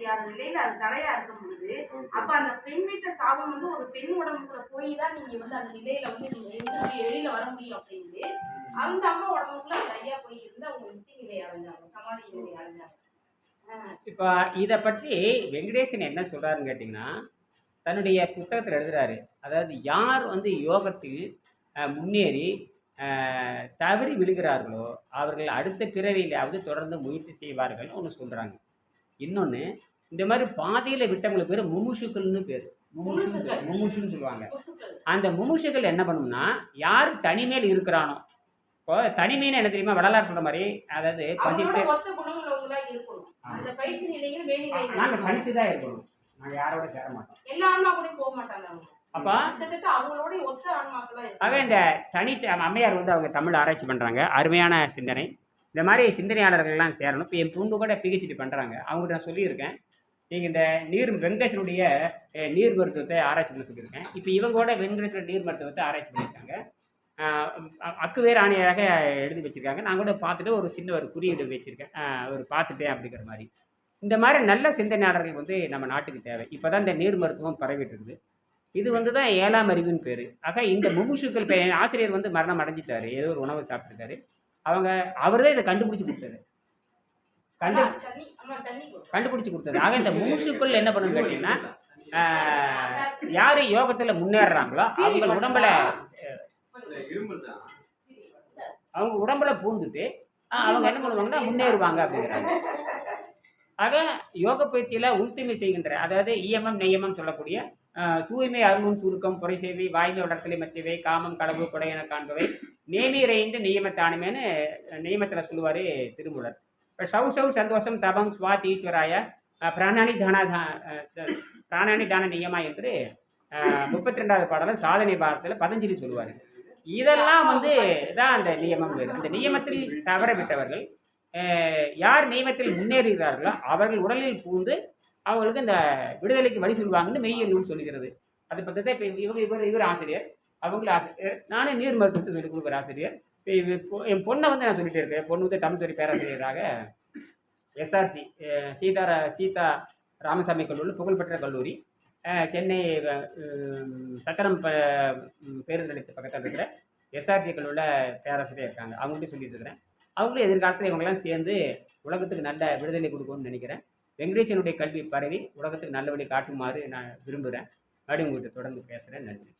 முடியாத நிலையில அது தடையா இருக்கும் பொழுது அப்ப அந்த பெண் வீட்டு சாபம் வந்து ஒரு பெண் உடம்புக்குள்ள போய் தான் நீங்க வந்து அந்த நிலையில வந்து நீங்க வெளியில வர முடியும் அப்படின்னு அந்த அம்மா உடம்புக்குள்ள அந்த ஐயா போய் இருந்து அவங்க முக்தி நிலை அடைஞ்சாங்க சமாதி நிலை அடைஞ்சாங்க. இப்போ இதை பற்றி வெங்கடேசன் என்ன சொல்கிறாருன்னு கேட்டிங்கன்னா தன்னுடைய புத்தகத்தில் எழுதுறாரு. அதாவது யார் வந்து யோகத்தில் முன்னேறி தவறி விழுகிறார்களோ அவர்கள் அடுத்த பிறவியிலாவது தொடர்ந்து முயற்சி செய்வார்கள்னு ஒன்று சொல்கிறாங்க இன்னொன்று இந்த மாதிரி பாதையில் விட்டவங்களுக்கு பேர் முமுஷுக்கள்னு பேர். முமுஷுன்னு முமுஷுக்கள். சொல்லுவாங்க. அந்த முமுஷுகள் என்ன பண்ணும்னா யார் தனிமேல் இருக்கிறானோ இப்போ தனிமைன்னு என்ன தெரியுமா வடலார் சொல்ற மாதிரி அதாவது மேல்நிலை நாங்கள் தனித்து தான் இருக்கணும். நாங்கள் யாரோட சேர மாட்டோம். எல்லா ஆன்மா கூட போக மாட்டாங்க அப்போ அவங்களோட இந்த தனித்த அம்மையார் வந்து அவங்க தமிழ் ஆராய்ச்சி பண்ணுறாங்க அருமையான சிந்தனை. இந்த மாதிரி சிந்தனையாளர்கள்லாம் சேரணும். இப்போ என் பொண்ணு கூட பிஹெச்டி பண்ணுறாங்க அவங்ககிட்ட நான் சொல்லியிருக்கேன். நீங்கள் இந்த நீர் வெங்கடேசனுடைய நீர் மருத்துவத்தை ஆராய்ச்சி பண்ண சொல்லியிருக்கேன். இப்போ இவங்களோட வெங்கடேஸ்வரர் நீர் மருத்துவத்தை ஆராய்ச்சி பண்ணியிருக்காங்க. அக்குவேர் ஆணையராக எழுதி வச்சுருக்காங்க. நான் கூட பார்த்துட்டு ஒரு சின்ன ஒரு குறியீடு வச்சுருக்கேன். ஒரு பார்த்துட்டேன் அப்படிங்கிற மாதிரி. இந்த மாதிரி நல்ல சிந்தனையாளர்கள் வந்து நம்ம நாட்டுக்கு தேவை. இப்போ தான் இந்த நீர் மருத்துவம் பரவிட்டு இருக்குது. இது வந்து தான் ஏழாம் அறிவுன்னு பேர். ஆக இந்த முமுஷுக்கள் ஆசிரியர் வந்து மரணம் அடைஞ்சிட்டாரு. ஏதோ ஒரு உணவு சாப்பிட்ருக்காரு அவங்க அவர் தான் இதை கண்டுபிடிச்சி கொடுத்தாரு. கண்டு. கண்டுபிடிச்சி கொடுத்தது. ஆக இந்த முமுஷுக்கள் என்ன பண்ணுன்னு கேட்டிங்கன்னா யார் யோகத்தில் முன்னேறுறாங்களோ அவங்க உடம்புல அவங்க உடம்புல பூந்துட்டு அவங்க என்ன பண்ணுவாங்கன்னா முன்னேறுவாங்க அப்படிங்கிறாங்க. ஆக யோக பயிற்சியில் உள்துமை செய்கின்ற அதாவது இஎம்எம் நெய்யமம் சொல்லக்கூடிய தூய்மை அருளும் சுருக்கம் புரை சேவை வாய்மை வளர்த்தலை மற்றவை காமம் களவு கொடை என காண்பவை நேமிறைந்து நியமத்தானுமேனு நியமத்தில் சொல்லுவார் திருமூலர். இப்போ சௌ சௌ சந்தோஷம் தபம் ஸ்வாத் ஈஸ்வராய பிராணாணி பிராணானி தானா பிராணானி தான நியமா என்று முப்பத்தி ரெண்டாவது பாடலில் சாதனை பாடத்தில் பதஞ்சலி சொல்லுவார். இதெல்லாம் வந்து தான் அந்த நியமம் அந்த நியமத்தில் தவறவிட்டவர்கள் யார் நியமத்தில் முன்னேறுகிறார்களோ அவர்கள் உடலில் பூந்து அவங்களுக்கு இந்த விடுதலைக்கு வழி சொல்லுவாங்கன்னு மெய்யல் நூல் சொல்லுகிறது. அதை பற்றி தான் இப்போ இவங்க இவர் இவர் ஆசிரியர் அவங்களும் ஆசிரியர் நானே நீர் மருத்துவத்தை சொல்லிக் கொடுக்குற ஆசிரியர். இது என் பொண்ணை வந்து நான் சொல்லிட்டு இருக்கேன். பொண்ணு வந்து தமிழ்துறை பேராசிரியராக. எஸ்ஆர்சி சீதா சீதா ராமசாமி கல்லூரி புகழ்பெற்ற கல்லூரி. சென்னை சக்கரம் சத்திரம் ப பேருந்து நிலையத்து பக்கத்தில் இருக்கிற எஸ்ஆர்சி கல்லூரியில் பேராசிரியர் இருக்காங்க. அவங்கள்ட்ட சொல்லிட்டு இருக்கிறேன். அவங்களும் எதிர்காலத்தில் இவங்கெல்லாம் சேர்ந்து உலகத்துக்கு நல்ல விடுதலை கொடுக்கணும்னு நினைக்கிறேன். வெங்கடேசனுடைய கல்வி பரவி உலகத்துக்கு நல்ல வழி காட்டுமாறு நான் விரும்புகிறேன் மறுபடியும் உங்கள்கிட்ட தொடர்ந்து பேசுகிறேன் நன்றி.